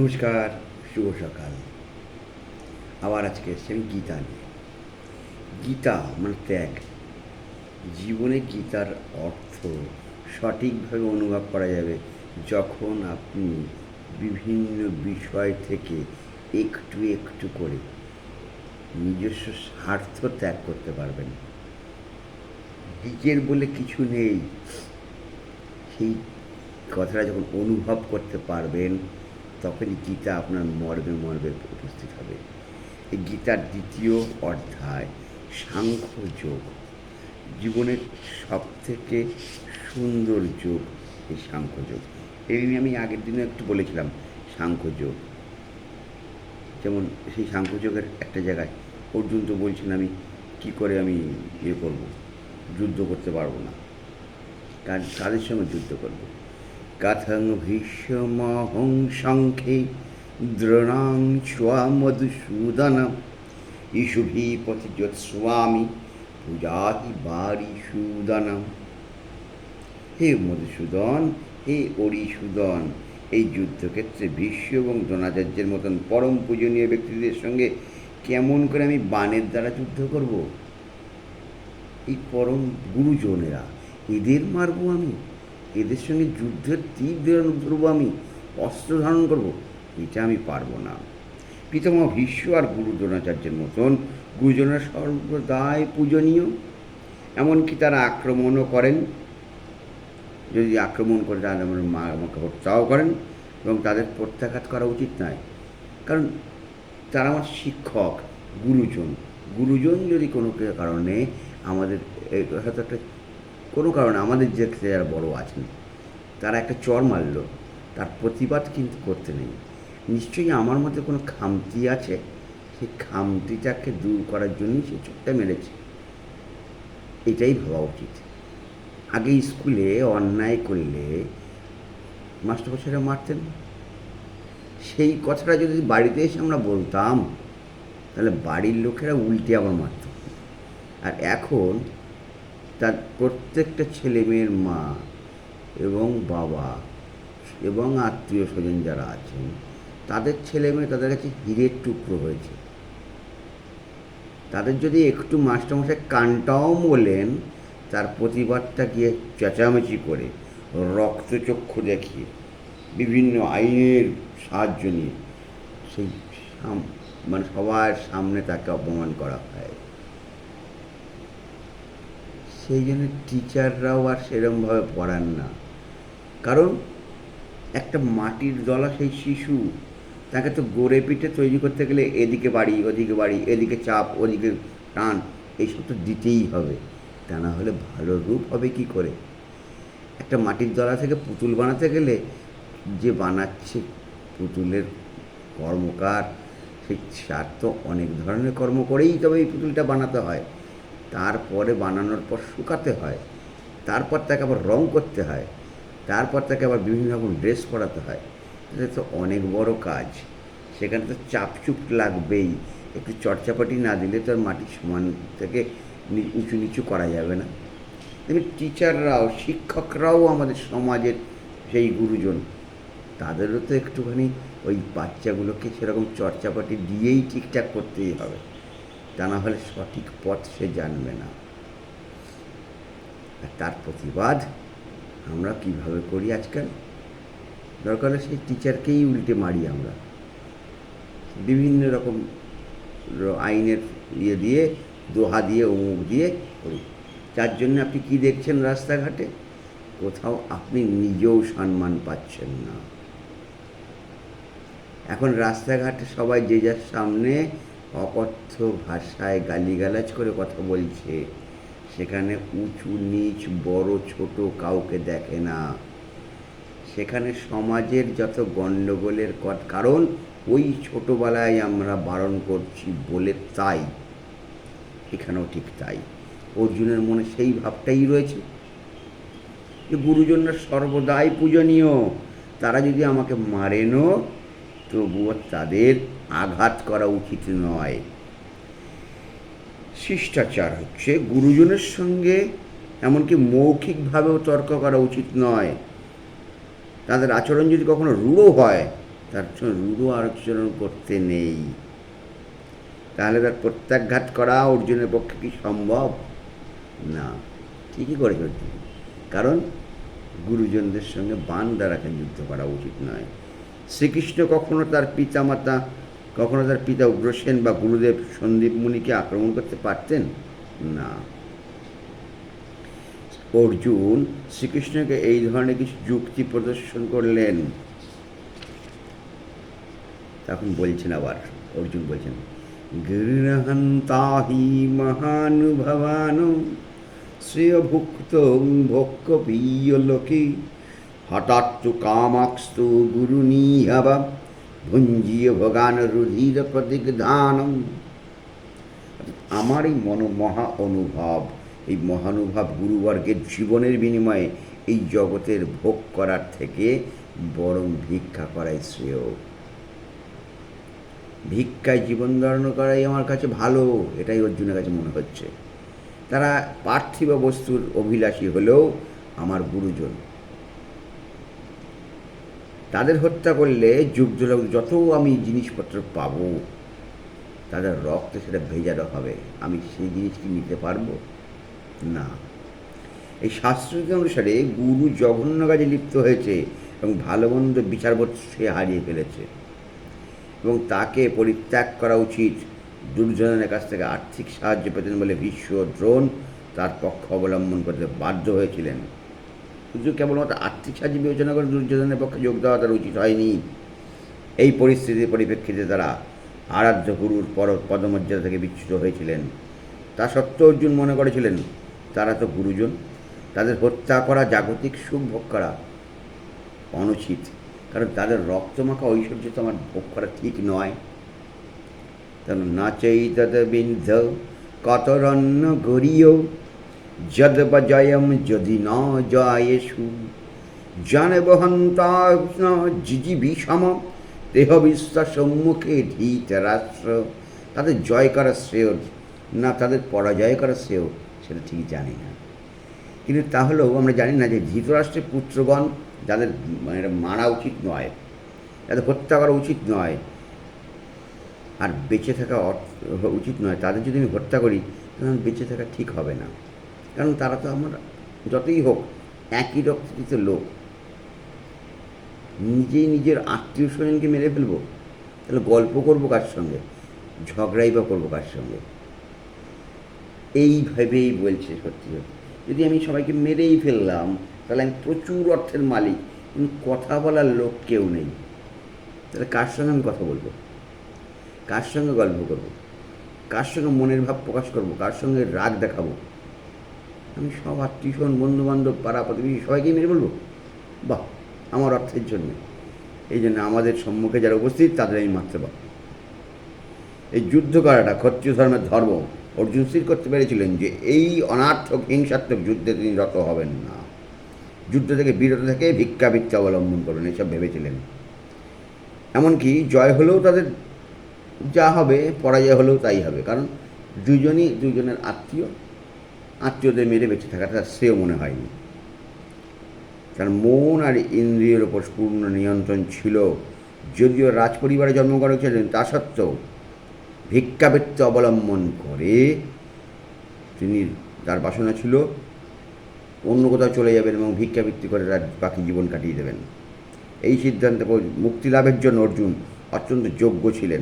নমস্কার, শুভ সকাল। আবার আজকে এসছি আমি গীতা নিয়ে। গীতা মানে ত্যাগ। জীবনে গীতার অর্থ সঠিকভাবে অনুভব করা যাবে যখন আপনি বিভিন্ন বিষয় থেকে একটু একটু করে নিজস্ব স্বার্থ ত্যাগ করতে পারবেন। নিজের বলে কিছু নেই। সেই কথাটা যখন অনুভব করতে পারবেন তখনই গীতা আপনার মর্মে মর্মে উপস্থিত হবে। এই গীতার দ্বিতীয় অধ্যায়, সাংখ্য যোগ। জীবনের সব থেকে সুন্দর যোগ এই সাংখ্য যোগ। এই নিয়ে আমি আগের দিনে একটু বলেছিলাম, সাংখ্য যোগ। যেমন সেই সাংখ্য যোগের একটা জায়গায়, অর্জুন তো বলছেন আমি কি করে আমি ইয়ে করব? যুদ্ধ করতে পারব না। কার, কাদের সঙ্গে যুদ্ধ করব? কথং ভীষ্মহং সংখ্যে দ্রোণাং মধুসূদন ইষুভীপতি স্বামী পূজাহি বারিসূদনম হে মধুসূদন, হে অরিসূদন, এই যুদ্ধক্ষেত্রে ভীষ্ম এবং দ্রোণাচার্যের মতন পরম পূজনীয় ব্যক্তিদের সঙ্গে কেমন করে আমি বাণের দ্বারা যুদ্ধ করব? এই পরম গুরুজনেরা, এদের মারবো আমি? এদের সঙ্গে যুদ্ধের তীর ধারণ ধরবো আমি, অস্ত্র ধারণ করব, এটা আমি পারব না। পিতামহ ভীষ্ম আর গুরু দ্রোণাচার্যের মতন গুরুজনেরা সর্বদাই পূজনীয়। এমনকি তারা আক্রমণও করেন। যদি আক্রমণ করে, তাহলে আমার মা আমাকে হত্যাও করেন এবং তাদের প্রত্যাঘাত করা উচিত নয়। কারণ তারা আমার শিক্ষক, গুরুজন। গুরুজন যদি কোনো কারণে আমাদের হয়তো একটা কোনো কারণে আমাদের যে যারা বড় আছেন, তারা একটা চর মারলো, তার প্রতিবাদ কিন্তু করতে নেই। নিশ্চয়ই আমার মধ্যে কোনো খামতি আছে? সেই খামতিটাকে দূর করার জন্যই সে চোখটা মেরেছে। এটাই ভাবা উচিত। আগে স্কুলে অন্যায় করলে মাস্টারমশাইরা মারতেন। সেই কথাটা যদি বাড়িতে এসে আমরা বলতাম, তাহলে বাড়ির লোকেরা উল্টে আবার মারত। আর এখন তার প্রত্যেকটা ছেলে মেয়ের মা এবং বাবা এবং আত্মীয় স্বজন যারা আছেন, তাদের ছেলে মেয়ে তাদের কাছে হীরের টুকরো হয়েছে। তাদের যদি একটু মাস্টারমশাই কানটাও বলেন তার প্রতিবাদটা গিয়ে চেঁচামেচি করে, রক্তচক্ষু দেখিয়ে, বিভিন্ন আইনের সাহায্য নিয়ে, সেই মানে সবার সামনে তাকে অপমান করা হয়। সেই জন্য টিচাররাও আর সেরমভাবে পড়ান না। কারণ একটা মাটির দলা সেই শিশু, তাকে তো গড়ে পিঠে তৈরি করতে গেলে এদিকে বাড়ি, ওদিকে বাড়ি, এদিকে চাপ, ওদিকে টান, এইসব তো দিতেই হবে। তা না হলে ভালো রূপ হবে কি করে? একটা মাটির দলা থেকে পুতুল বানাতে গেলে যে বানাচ্ছে পুতুলের কর্মকার, সেই তার তো অনেক ধরনের কর্ম করেই তবে এই পুতুলটা বানাতে হয়। তারপরে বানানোর পর শুকাতে হয়। তারপর তাকে আবার রং করতে হয়। তারপর তাকে আবার বিভিন্ন রকম ড্রেস পরাতে হয়। এটা তো অনেক বড় কাজ। সেখানে তো চাপচুপ লাগবেই। একটু চটচাপাটি না দিলে তো আর মাটির সমান থেকে উঁচু নিচু করা যাবে না। তেমনি টিচাররাও শিক্ষকরাও আমাদের সমাজের সেই গুরুজন। তাদেরও তো একটুখানি ওই বাচ্চাগুলোকে সেরকম চর্চাপাটি দিয়েই ঠিকঠাক করতেই হবে। তা না হলে সঠিক পথ সে জানবে না। আর তার প্রতিবাদ আমরা কীভাবে করি আজকাল? দরকার হলে সেই টিচারকেই উল্টে মারি আমরা। বিভিন্ন রকম আইনের ইয়ে দিয়ে, দোহা দিয়ে, অমুক দিয়ে করি। যার জন্য আপনি কি দেখছেন রাস্তাঘাটে? কোথাও আপনি নিজেও সম্মান পাচ্ছেন না। এখন রাস্তাঘাটে সবাই যে যার সামনে অকথ্য ভাষায় গালিগালাজ করে কথা বলছে। সেখানে উঁচু, নিচ, বড়, ছোট কাউকে দেখে না। সেখানে সমাজের যত গণ্ডগোলের কারণ, ওই ছোটোবেলায় আমরা বারণ করছি বলে তাই। এখানেও ঠিক তাই। অর্জুনের মনে সেই ভাবটাই রয়েছে যে, গুরুজনরা সর্বদাই পূজনীয়। তারা যদি আমাকে মারেনও, তবুও তাদের আঘাত করা উচিত নয়। শিষ্টাচার হচ্ছে, গুরুজনের সঙ্গে এমনকি মৌখিকভাবেও তর্ক করা উচিত নয়। তাদের আচরণ যদি কখনো রূঢ় হয়, তার জন্য রূঢ় আচরণ করতে নেই। তাহলে তার প্রত্যাঘাত করা অর্জুনের পক্ষে কি সম্ভব? না। ঠিকই করেছে অর্জুন কারণ গুরুজনদের সঙ্গে বান দ্বারা যুদ্ধ করা উচিত নয়। শ্রীকৃষ্ণ কখনো তার পিতামাতা কখনো তার পিতা উগ্রসেন বা গুরুদেব সন্দীপ মুনিকে আক্রমণ করতে পারতেন? না। অর্জুন শ্রীকৃষ্ণকে এই ধরনের কিছু যুক্তি প্রদর্শন করলেন। তখন বলছেন আবার, অর্জুন বলছেন গৃহন্তাহি মহানুভবান, শ্রেয়ভুক্ত ভক্ষ লোকে, হঠাৎ কামাক্স্তু গুরুনীহব ভুঞ্জীয় ভগান রুধির প্রতিগ্ধানম আমার এই মন মহা অনুভব, এই মহানুভব গুরুবর্গের জীবনের বিনিময়ে এই জগতের ভোগ করার থেকে বরং ভিক্ষা করাই শ্রেয়। ভিক্ষায় জীবন ধারণ করাই আমার কাছে ভালো, এটাই অর্জুনের কাছে মনে হচ্ছে। তারা পার্থিব বস্তুর অভিলাষী হলেও আমার গুরুজন। তাদের হত্যা করলে যুগ যুদ্ধ যত আমি জিনিসপত্র পাবো, তাদের রক্ত সেটা ভেজানো হবে, আমি সেই জিনিস কি নিতে পারব? না। এই শাস্ত্রকে অনুসারে গুরু জঘন্য কাজে লিপ্ত হয়েছে এবং ভালো মন্দ বিচারবোধ সে হারিয়ে ফেলেছে। এবং তাকে পরিত্যাগ করা উচিত। দুর্যোধনের কাছ থেকে আর্থিক সাহায্য পেতেন বলে বিশ্ব দ্রোণ তার পক্ষ অবলম্বন করতে বাধ্য হয়েছিলেন। শুধু কেবলমাত্র আর্থিক সাহায্য বিবেচনা করে দুর্যোধনের পক্ষে যোগ দেওয়া তার উচিত হয়নি। এই পরিস্থিতির পরিপ্রেক্ষিতে তারা আরাধ্য গুরুর পর পদমর্যাদা থেকে বিচ্যুত হয়েছিলেন। তা সত্ত্বেও অর্জুন মনে করেছিলেন, তারা তো গুরুজন, তাদের হত্যা করা জাগতিক সুখ ভোগ করা অনুচিত, কারণ তাদের রক্তমাখা ঐশ্বর্য তো আমার ভোগ করা ঠিক নয়। তেন নাচই তদ বিন্ধ কতরন্ন গরিয় যদ বা জয়ম যদি ন জয়েষু জানবহন্তা জিজি বিষম দেহ বিশ্বাস সম্মুখে ধীত রাষ্ট্র তাদের জয় করা শ্রেয়, না তাদের পরাজয় করা শ্রেয়, সেটা ঠিক জানি না। কিন্তু তাহলেও আমরা জানি না যে ধৃতরাষ্ট্রের পুত্রগণ যাদের মানে মারা উচিত নয়, যাদের হত্যা করা উচিত নয়, আর বেঁচে থাকা উচিত নয়, তাদের যদি আমি হত্যা করি, তাহলে বেঁচে থাকা ঠিক হবে না। কারণ তারা তো আমার যতই হোক, একই রক্তকৃত লোক। নিজেই নিজের আত্মীয় স্বজনকে মেরে ফেলব? তাহলে গল্প করব কার সঙ্গে? ঝগড়াই বা করব কার সঙ্গে? এইভাবেই বলছে সত্যি সত্যি। যদি আমি সবাইকে মেরেই ফেললাম, তাহলে আমি প্রচুর অর্থের মালিক, কিন্তু কথা বলার লোক কেউ নেই। তাহলে কার সঙ্গে আমি কথা বলব? কার সঙ্গে গল্প করব? কার সঙ্গে মনের ভাব প্রকাশ করব? কার সঙ্গে রাগ দেখাবো? আমি সব আত্মীয়স্বজন বন্ধুবান্ধব, পাড়া প্রতিবেশী, সবাইকেই মেরে বলব বাহ, আমার অর্থের জন্য। এই জন্য আমাদের সম্মুখে যারা উপস্থিত, তাদের আমি মারতে পারব। এই যুদ্ধ করাটা ক্ষত্রিয় ধর্মের ধর্ম। অর্জুন স্থির করতে পেরেছিলেন যে এই অনার্থক, হিংসাত্মক যুদ্ধে তিনি রত হবেন না। যুদ্ধ থেকে বিরত থেকে ভিক্ষাবৃত্তি অবলম্বন করবেন এসব ভেবেছিলেন। এমনকি জয় হলেও তাদের যা হবে, পরাজয় হলেও তাই হবে। কারণ দুজনই দুজনের আত্মীয় আত্মীয়দের মেরে বেঁচে থাকাটা তার শ্রেয় মনে হয়নি। তার মন আর ইন্দ্রিয়ের ওপর পূর্ণ নিয়ন্ত্রণ ছিল। যদিও রাজ রাজপরিবারে জন্মগ্রহণ করেছিলেন, তা সত্ত্বেও ভিক্ষাবৃত্তি অবলম্বন করে তিনি তার বাসনা ছিল, অন্য কোথাও চলে যাবেন এবং ভিক্ষাবৃত্তি করে তার বাকি জীবন কাটিয়ে দেবেন। এই সিদ্ধান্তে মুক্তি লাভের জন্য অর্জুন অত্যন্ত যোগ্য ছিলেন।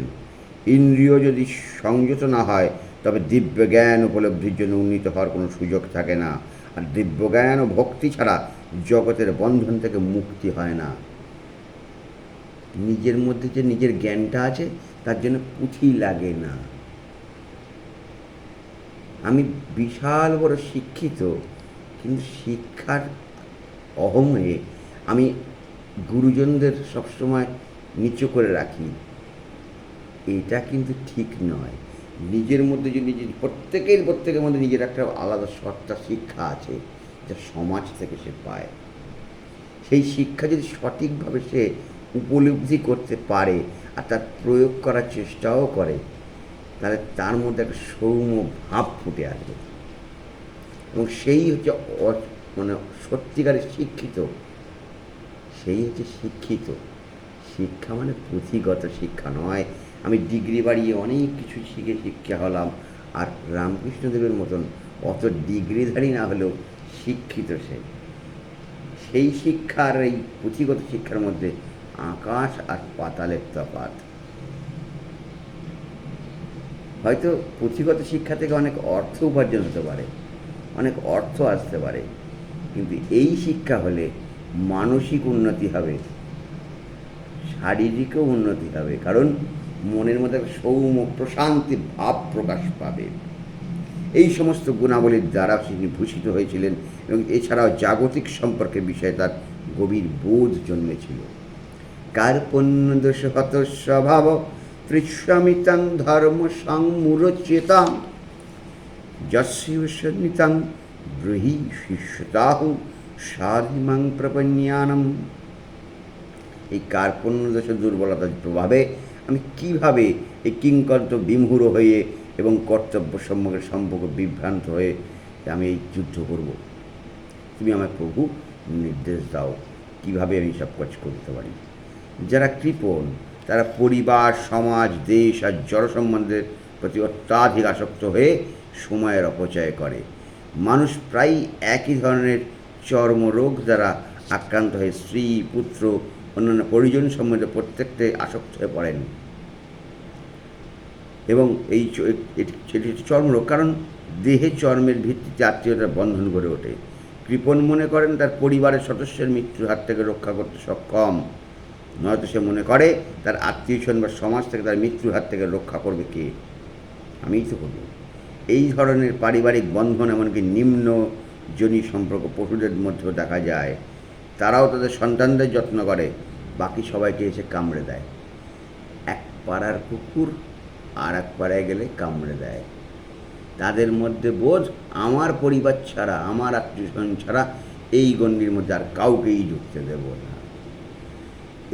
ইন্দ্রিয় যদি সংযত না হয় তবে দিব্যজ্ঞান উপলব্ধির জন্য উন্নীত হওয়ার কোনো সুযোগ থাকে না। আর দিব্যজ্ঞান ও ভক্তি ছাড়া জগতের বন্ধন থেকে মুক্তি হয় না। নিজের মধ্যে যে নিজের জ্ঞানটা আছে, তার জন্য পুঁথি লাগে না। আমি বিশাল বড় শিক্ষিত, কিন্তু শিক্ষার অহমে আমি গুরুজনদের সবসময় নিচু করে রাখি। এটা কিন্তু ঠিক নয়। নিজের মধ্যে যদি নিজের, প্রত্যেকের প্রত্যেকের মধ্যে নিজের একটা আলাদা সত্তা শিক্ষা আছে যা সমাজ থেকে সে পায়। সেই শিক্ষা যদি সঠিকভাবে সে উপলব্ধি করতে পারে আর তার প্রয়োগ করার চেষ্টাও করে, তাহলে তার মধ্যে একটা সৌম্য ভাব ফুটে আসবে। এবং সেই হচ্ছে মানে সত্যিকারের শিক্ষিত, সেই হচ্ছে শিক্ষিত। শিক্ষা মানে পুঁথিগত শিক্ষা নয় আমি ডিগ্রি বাড়িয়ে অনেক কিছু শিখে শিক্ষা হলাম আর রামকৃষ্ণদেবের মতন অত ডিগ্রিধারী না হলেও শিক্ষিত সে। সেই শিক্ষার এই পুঁথিগত শিক্ষার মধ্যে আকাশ আর পাতালের তফাৎ। হয়তো পুঁথিগত শিক্ষা থেকে অনেক অর্থ উপার্জন হতে পারে, অনেক অর্থ আসতে পারে, কিন্তু এই শিক্ষা হলে মানসিক উন্নতি হবে, শারীরিকও উন্নতি হবে। কারণ মনের মধ্যে একটা সৌম্য, প্রশান্তি ভাব প্রকাশ পাবে। এই সমস্ত গুণাবলীর দ্বারা তিনি ভূষিত হয়েছিলেন এবং এছাড়াও জাগতিক সম্পর্কের বিষয়ে তার গভীর বোধ জন্মেছিল। কার্পণ্যদোষ হত স্বভাব পৃষ্যমিতাং ধর্ম সংমূরচেতাম যস্যনিতাং ব্রহি শিষ্যতাহু সাধিমাং প্রপন্যানম। এই কার্পণ্যদোষের দুর্বলতার প্রভাবে আমি কীভাবে এই কিংকর্ত বিমূঢ় হয়ে এবং কর্তব্য সম্মুখে সম্পর্ক বিভ্রান্ত হয়ে আমি এই যুদ্ধ করব? তুমি আমার প্রভু নির্দেশ দাও কীভাবে আমি সব কাজ করতে পারি। যারা কৃপণ, তারা পরিবার, সমাজ, দেশ আর জড় সম্বন্ধের প্রতি অত্যাধিক আসক্ত হয়ে সময়ের অপচয় করে। মানুষ প্রায়ই একই ধরনের চর্মরোগ দ্বারা আক্রান্ত হয়ে স্ত্রী, পুত্র অন্যান্য পরিজন সম্বন্ধে প্রত্যেকটাই আসক্ত হয়ে পড়েন। এবং এই এটি চর্মরোগ কারণ দেহে চর্মের ভিত্তিতে আত্মীয়তার বন্ধন গড়ে ওঠে। কৃপণ মনে করেন তার পরিবারের সদস্যের মৃত্যুর হাত থেকে রক্ষা করতে সক্ষম। নয়তো সে মনে করে তার আত্মীয় স্বজন বা সমাজ থেকে তার মৃত্যুর হাত থেকে রক্ষা করবে কে? আমিই তো করব। এই ধরনের পারিবারিক বন্ধন এমনকি নিম্ন জনি সম্পর্ক পশুদের মধ্যেও দেখা যায়। তারাও তাদের সন্তানদের যত্ন করে। বাকি সবাইকে এসে কামড়ে দেয়। এক পাড়ার কুকুর আর এক পাড়ায় গেলে কামড়ে দেয়। তাদের মধ্যে বোধ আমার পরিবার ছাড়া, আমার আত্মীয় স্বজন ছাড়া এই গণ্ডির মধ্যে আর কাউকেই ঢুকতে দেব না।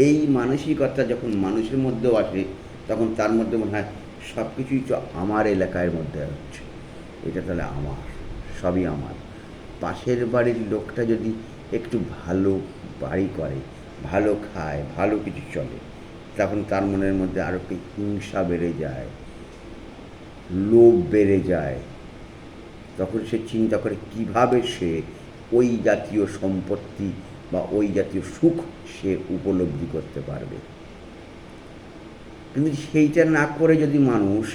এই মানসিকতা যখন মানুষের মধ্যেও আসে, তখন তার মধ্যে মনে হয় সব কিছুই তো আমার এলাকার মধ্যে হচ্ছে। এটা তাহলে আমার, সবই আমার। পাশের বাড়ির লোকটা যদি একটু ভালো বাড়ি করে ভালো খায়, ভালো কিছু চলে, তখন তার মনের মধ্যে আরও একটু হিংসা বেড়ে যায়, লোভ বেড়ে যায়। তখন সে চিন্তা করে কীভাবে সে ওই জাতীয় সম্পত্তি বা ওই জাতীয় সুখ সে উপলব্ধি করতে পারবে। কিন্তু সেইটা না করে যদি মানুষ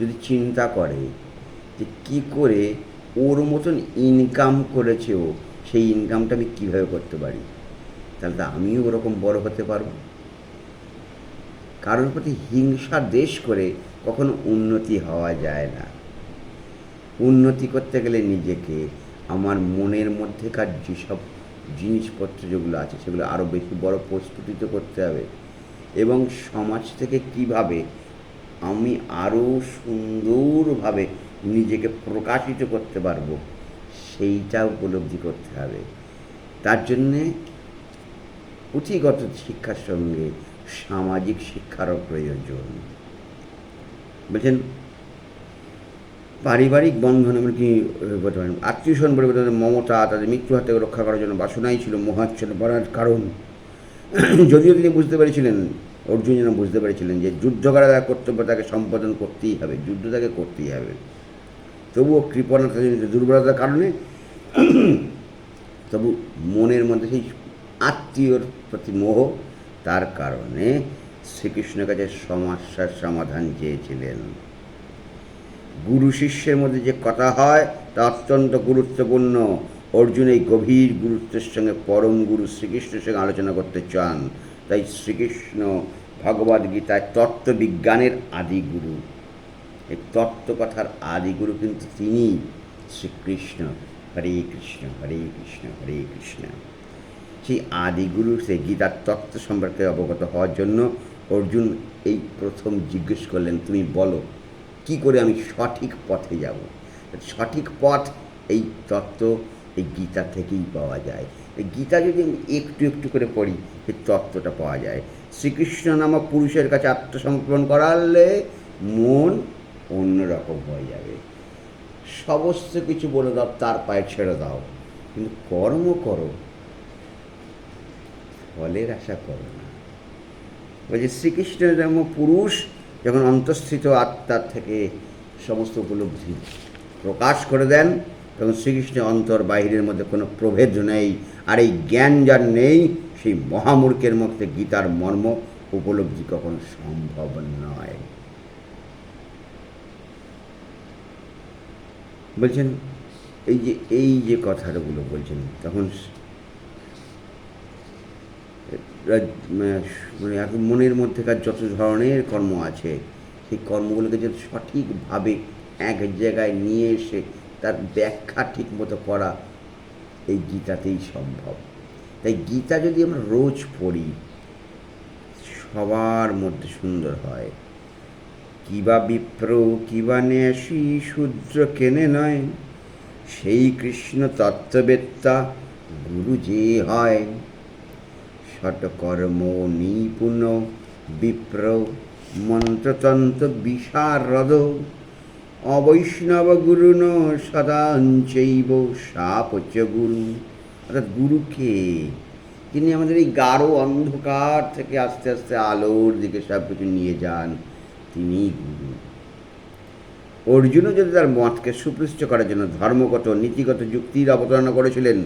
যদি চিন্তা করে যে কি করে ওর মতন ইনকাম করেছে ও, সেই ইনকামটা আমি কীভাবে করতে পারি? তাহলে তো আমিও ওরকম বড় হতে পারব। কারোর প্রতি হিংসা দেশ করে কখনো উন্নতি হওয়া যায় না। উন্নতি করতে গেলে নিজেকে, আমার মনের মধ্যেকার যেসব জিনিসপত্র যেগুলো আছে, সেগুলো আরও বেশি বড় প্রস্ফুটিত করতে হবে এবং সমাজ থেকে কীভাবে আমি আরও সুন্দরভাবে নিজেকে প্রকাশিত করতে পারব, সেইটা উপলব্ধি করতে হবে। তার জন্যে পুঁথিগত শিক্ষার সঙ্গে সামাজিক শিক্ষারও প্রয়োজন। বলছেন, পারিবারিক বন্ধন এমনকি বলতে পারেন আত্মীয় স্বজন তাদের মমতা, তাদের মৃত্যু হাত থেকে রক্ষা করার জন্য বাসনাই ছিল মহাচ্ছন্ন পড়ার কারণ। যদিও তিনি বুঝতে পেরেছিলেন, অর্জুন যেন বুঝতে পেরেছিলেন যে যুদ্ধ করা তার কর্তব্য, তাকে সম্পাদন করতেই হবে, যুদ্ধ তাকে করতেই হবে। তবুও কৃপণতা দুর্বলতার কারণে, তবু মনের মধ্যে সেই আত্মীয়র প্রতি মোহ, তার কারণে শ্রীকৃষ্ণের কাছে সমস্যার সমাধান চেয়েছিলেন। গুরু শিষ্যের মধ্যে যে কথা হয়, তা অত্যন্ত গুরুত্বপূর্ণ। অর্জুন এই গভীর গুরুত্বের সঙ্গে পরম গুরু শ্রীকৃষ্ণের সঙ্গে আলোচনা করতে চান। তাই শ্রীকৃষ্ণ ভগবদ গীতায় তত্ত্ববিজ্ঞানের আদি গুরু এই তত্ত্বকথার আদি গুরু কিন্তু তিনি। শ্রীকৃষ্ণ হরে কৃষ্ণ হরে কৃষ্ণ হরে কৃষ্ণ। সেই আদিগুরু সেই গীতার তত্ত্ব সম্পর্কে অবগত হওয়ার জন্য অর্জুন এই প্রথম জিজ্ঞেস করলেন, তুমি বলো, কি করে আমি সঠিক পথে যাব? সঠিক পথ এই তত্ত্ব এই গীতা থেকেই পাওয়া যায়। গীতা যদি আমি একটু একটু করে পড়ি সেই তত্ত্বটা পাওয়া যায়। শ্রীকৃষ্ণ নামক পুরুষের কাছে আত্মসমর্পণ করালে মন অন্যরকম হয়ে যাবে। সমস্ত কিছু বলে দাও, তার পায়ে ছেড়ে দাও। কিন্তু কর্ম করো ফলের আশা করো না। বলছে শ্রীকৃষ্ণের যেমন পুরুষ, যখন অন্তঃস্থিত আত্মার থেকে সমস্ত উপলব্ধি প্রকাশ করে দেন, তখন শ্রীকৃষ্ণের অন্তর বাহিরের মধ্যে কোনো প্রভেদ নেই, আর এই জ্ঞান যার নেই, সেই মহামূর্খের মধ্যে গীতার মর্ম উপলব্ধি কখনো সম্ভব নয়। বলছেন, এই যে এই যে কথাগুলো বলছেন, তখন মানে মনের মধ্যেকার যত ধরনের কর্ম আছে, সেই কর্মগুলোকে যদি সঠিকভাবে এক জায়গায় নিয়ে এসে তার ব্যাখ্যা ঠিক মতো করা, এই গীতাতেই সম্ভব। তাই গীতা যদি আমরা রোজ পড়ি, সবার মধ্যে সুন্দর হয়। কিবা বিপ্র, কিবা ন্যাসী, শূদ্র কেনে নয়। সেই কৃষ্ণ তত্ত্ববেত্তা গুরু যে হয়। ষটকর্ম নিপুণ বিপ্র মন্ত্রতন্ত্র বিশারদ অবৈষ্ণব গুরুন সদাঞ্চৈব সাপচ গুরু অর্থাৎ গুরুকে তিনি আমাদের এই গাঢ় অন্ধকার থেকে আস্তে আস্তে আলোর দিকে সব কিছু নিয়ে যান তিনি গুরু। অর্জুনও যদি তার মতকে সুপৃষ্ট করার জন্য ধর্মগত নীতিগত যুক্তির অবতারণা করেছিলেন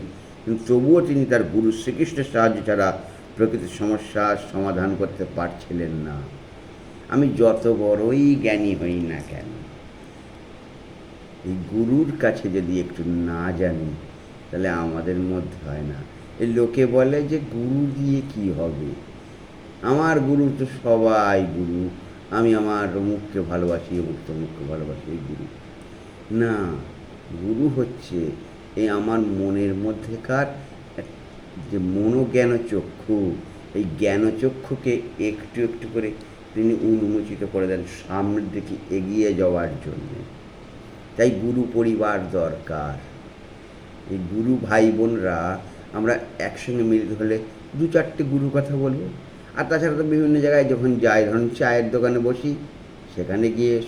কিন্তু তবুও তিনি তার গুরু শ্রীকৃষ্ণের সাহায্য ছাড়া প্রকৃতির সমস্যার সমাধান করতে পারছিলেন না। আমি যত বড়ই জ্ঞানী হই না কেন, এই গুরুর কাছে যদি একটু না জানি, তাহলে আমাদের মধ্যে হয় না। এই লোকে বলে যে গুরু দিয়ে কি হবে? আমার গুরু তো সবাই গুরু। আমি আমার অমুককে ভালোবাসি অমুক তমুককে ভালোবাসি, এই গুরু। না, গুরু হচ্ছে এই আমার মনের মধ্যেকার যে মনোজ্ঞান চক্ষু এই জ্ঞানচক্ষুকে একটু একটু করে তিনি উন্মোচিত করে দেন সামনের দিকে এগিয়ে যাওয়ার জন্যে। তাই গুরু পরিবার দরকার। এই গুরু ভাই বোনরা আমরা একসঙ্গে মিলিত হলে দু চারটে গুরু কথা বলব। আর তাছাড়া তো বিভিন্ন জায়গায় যখন যাই, ধরুন চায়ের দোকানে বসি, সেখানে গিয়ে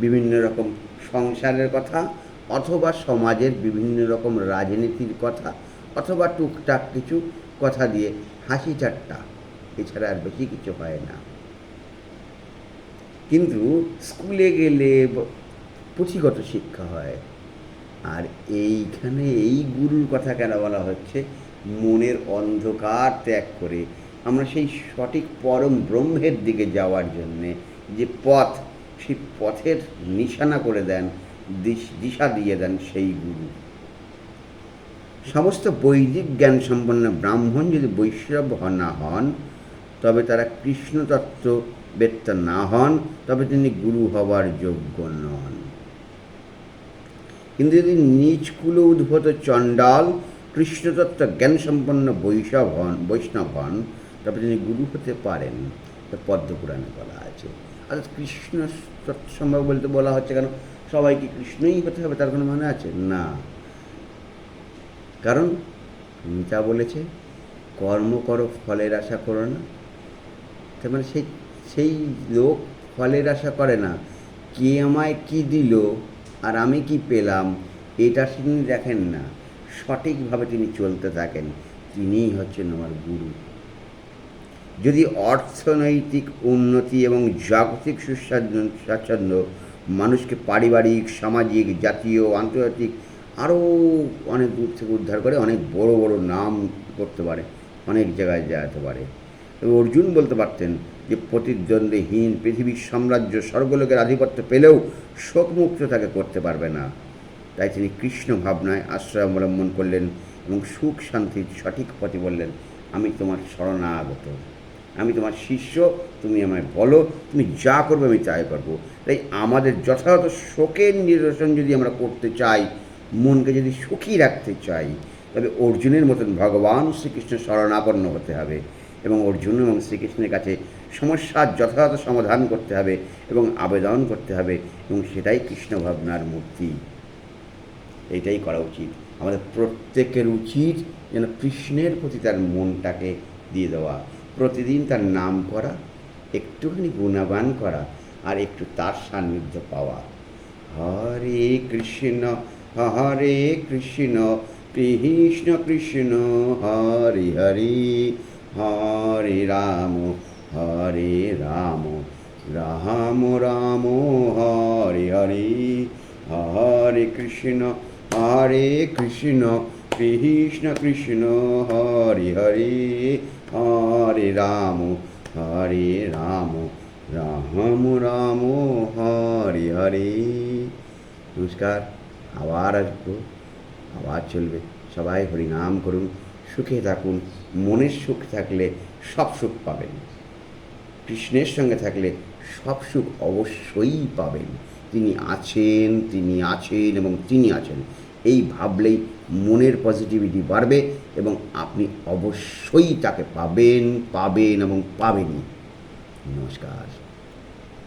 বিভিন্ন রকম সংসারের কথা অথবা সমাজের বিভিন্ন রকম রাজনীতির কথা অথবা টুকটাক কিছু কথা দিয়ে হাসি ঠাট্টা, এছাড়া আর বেশি কিছু হয় না। কিন্তু স্কুলে গেলে পুঁথিগত শিক্ষা হয়। আর এইখানে এই গুরুর কথা কেন বলা হচ্ছে? মনের অন্ধকার ত্যাগ করে। আমরা সেই সঠিক পরম ব্রহ্মের দিকে যাওয়ার জন্যে যে পথ, সেই পথের নিশানা করে দেন দিশ- দিয়ে দেন সেই গুরু। সমস্ত বৈদিক জ্ঞান সম্পন্ন ব্রাহ্মণ যদি বৈষ্ণব না হন, তবে তারা কৃষ্ণতত্ত্ব বেত্তা না হন, তবে তিনি গুরু হবার যোগ্য নন। কিন্তু যদি নিজ কুল উদ্ভূত চণ্ডাল কৃষ্ণতত্ত্ব জ্ঞান সম্পন্ন বৈষব হন, বৈষ্ণব হন, তবে তিনি গুরু হতে পারেন তা পদ্মপুরাণে বলা আছে। আর কৃষ্ণ তত্ত্ব সম্ভব বলতে বলা হচ্ছে কেন? সবাইকে কৃষ্ণই হতে হবে, তার কোনো মানে আছে? না। কারণ গীতা বলেছে, কর্ম করো, ফলের আশা করো না। তার মানে সেই সেই লোক ফলের আশা করে না। কে আমায় কি দিল আর আমি কি পেলাম, এটা তিনি দেখেন না। সঠিকভাবে তিনি চলতে থাকেন। তিনিই হচ্ছেন আমার গুরু। যদি অর্থনৈতিক উন্নতি এবং জাগতিক সুস্বাচ্ছন্দ্য স্বাচ্ছন্দ্য মানুষকে পারিবারিক, সামাজিক, জাতীয়, আন্তর্জাতিক আরও অনেক দূর থেকে উদ্ধার করে অনেক বড় বড় নাম করতে পারে, অনেক জায়গায় যেতে পারে। তবে অর্জুন বলতে পারতেন যে প্রতিদ্বন্দ্বীহীন পৃথিবীর সাম্রাজ্য স্বর্গলোকের আধিপত্য পেলেও শোকমুক্ত তাকে করতে পারবে না। তাই তিনি কৃষ্ণ ভাবনায় আশ্রয় অবলম্বন করলেন এবং সুখ শান্তির সঠিক পথে বললেন, আমি তোমার শরণাগত। আমি তোমার শিষ্য, তুমি আমায় বলো, তুমি যা করবে আমি তাই করব। তাই আমাদের যথাযথ শোকের নিরসন যদি আমরা করতে চাই মনকে যদি সুখী রাখতে চাই, তবে অর্জুনের মতন ভগবান শ্রীকৃষ্ণ শরণাপন্ন হতে হবে এবং অর্জুন এবং শ্রীকৃষ্ণের কাছে সমস্যার যথাযথ সমাধান করতে হবে এবং আবেদন করতে হবে এবং সেটাই কৃষ্ণ ভাবনার মূর্তি। এটাই করা উচিত। আমাদের প্রত্যেকের উচিত যেন কৃষ্ণের প্রতি তার মনটাকে দিয়ে দেওয়া। প্রতিদিন তার নাম করা, একটুখানি গুণাগান করা আর একটু তার সান্নিধ্য পাওয়া। হরে কৃষ্ণ হরে কৃষ্ণ কৃষ্ণ কৃষ্ণ হরে হরে হরে রাম হরে রাম রাম রাম হরে হরে হরে কৃষ্ণ হরে কৃষ্ণ কৃষ্ণ কৃষ্ণ হরে হরে হরে রাম হরে রাম রাম রাম হরে হরে নমস্কার আবার আসব, আবার চলবে। সবাই হরিনাম করুন, সুখে থাকুন, মনের সুখ থাকলে সব সুখ পাবেন। কৃষ্ণের সঙ্গে থাকলে সব সুখ অবশ্যই পাবেন। তিনি আছেন তিনি আছেন এবং তিনি আছেন। এই ভাবলেই মনের পজিটিভিটি বাড়বে এবং আপনি অবশ্যই তাকে পাবেন পাবেন এবং পাবেনই। নমস্কার।